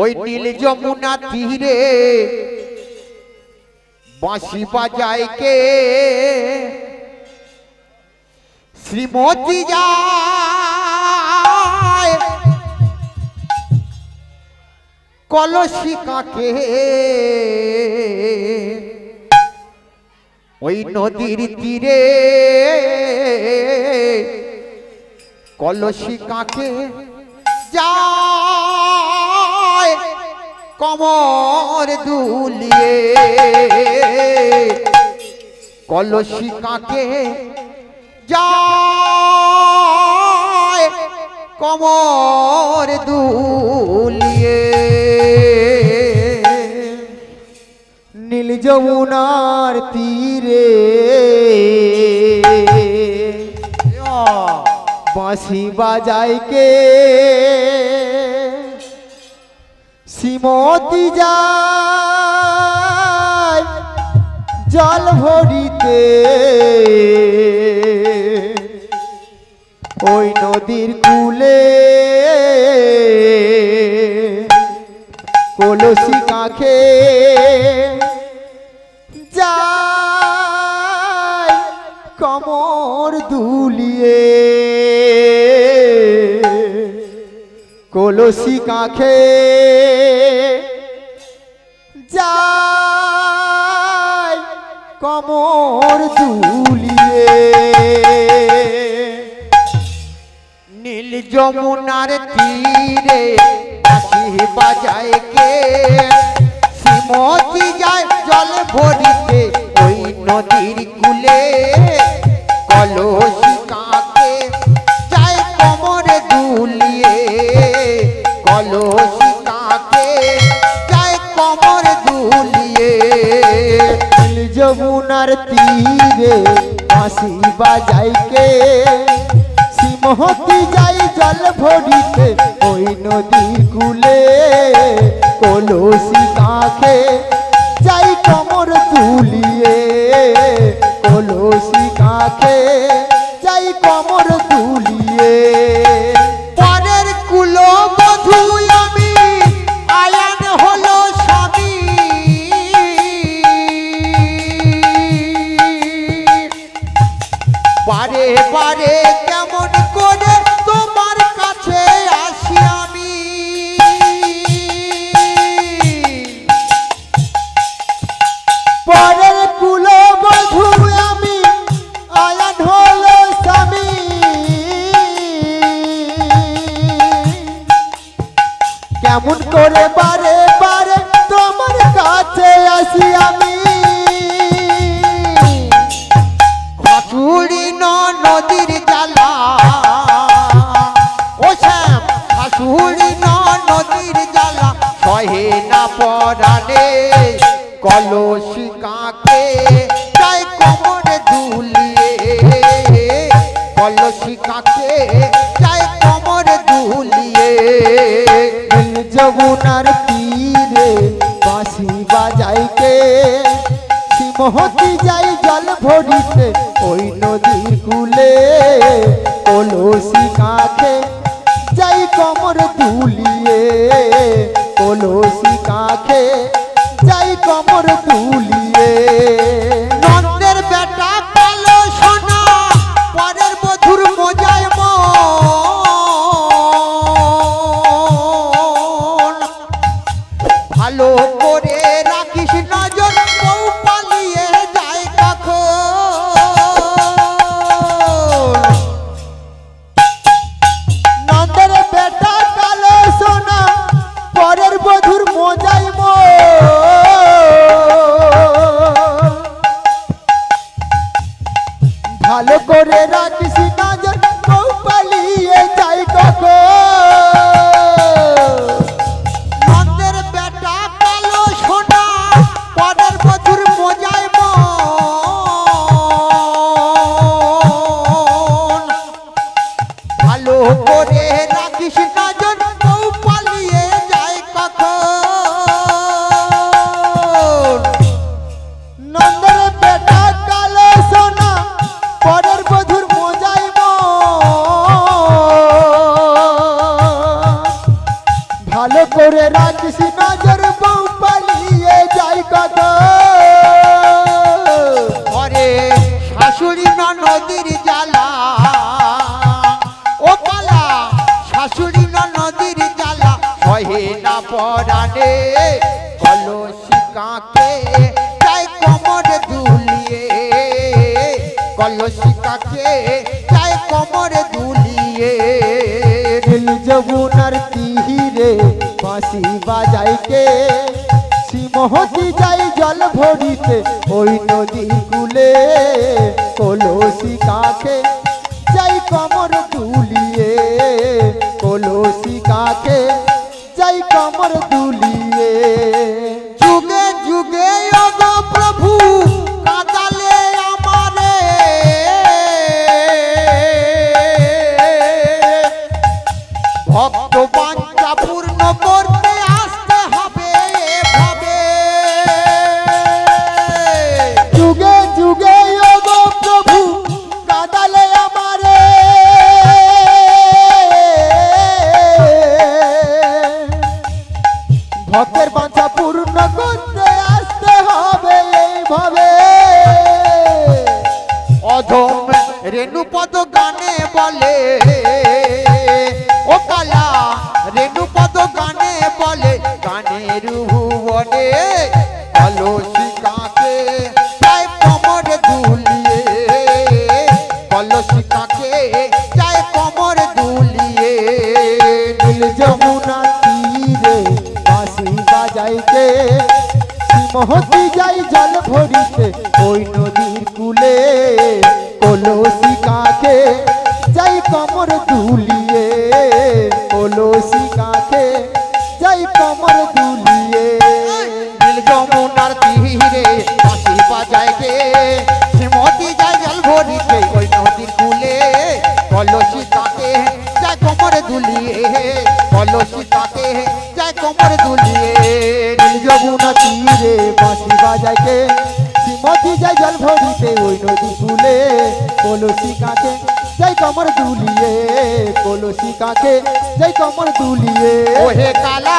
ওই নীল যমুনা তীরে বাঁশি বাজায় কে? শ্রীমতী যায়। কলসি ওই নদীর তীরে কলসি কাকে যায়। কমর দুলিয়ে। কলসি কাকে যায় কমর দুলিয়ে। নীল যমুনার তীরে। বাঁশি বাজায় কে? শ্রীমতী যায় জল ভরিতে। ওই নদীর কূলে কলসি কাঁখে যায় কমর দুলিয়ে। কলসি কাঁখে। যায় কমর দুলিয়ে। নীল যমুনার তীরে বাঁশি বাজায় কে? শ্রীমতী যায় জল ভরিতে ওই নদীর কুলে। কলসি যমুনার তীরে বাঁশি বাজাইকে সিমহতি যাই জল ভরিতে ওই নদী কুলে কলসি কাঁখে। বারে পারে কেমন করে কলসি কাকে চাই কোমরে দুলিয়ে। কলসি কাকে চাই কোমরে দুলিয়ে। যমুনার তীরে বাঁশি বাজাইকে সিমহতি যাই জল ভরিতে ওই নদীর কূলে। কলসি কাঁখে যাই কমর তুলিয়ে কলসি কাঁখে যাই কমর তুলিয়ে ভালো করে রাখিস নজর বউ পালিয়ে যাই কখন। নন্দের বেটা কালো সোনা পরের মধুর মজায় ভালো করে শাশুড়ি নদীর জ্বালা। ও পালা, শাশুড়ি নদীর জ্বালা। সহে না পরানে কলসি কাকে চাই কমর দুলিয়ে। কলসি কাকে চাই কমর দুলিয়ে। নীল যমুনার তীরে বাঁশি বাজাইকে সিমহতি যাই জল ভরিতে, ওই নদী কুলে কলসি কাকে যাই কমর দুলিয়ে, কলসি কাকে যাই কমর দুলিয়ে রেণুপদ গানে বলে, ও কালা, রেণুপদ গানে বলে, গানের ভুবনে কলসি কাকে? চায় কমর দুলিয়ে, কলসি কাকে? চায় কমর দুলিয়ে। নীল যমুনা তীরে বাঁশি বাজাইতে সিমহতি কমর দুলিয়ে, কলসি কাকে যাই কমর দুলিয়ে। নীল যমুনার তীরে বাঁশি বাজায় গে, শ্রীমতী যায় জল ভরিতে ওই নদীর কুলে। কলসি তাকে যায় কোমর দুলিয়ে, কলসি তাকে যায় কোমর দুলিয়ে। নীল যমুনা তীরে বাঁশি বাজাইতে শ্রীমতী যাই জল ভরিতে ওই নদী কুলে। কলসি কাকে যাই কমর দুলিয়ে কলসি কাকে যাই কমর দুলিয়ে। ওহে কালা।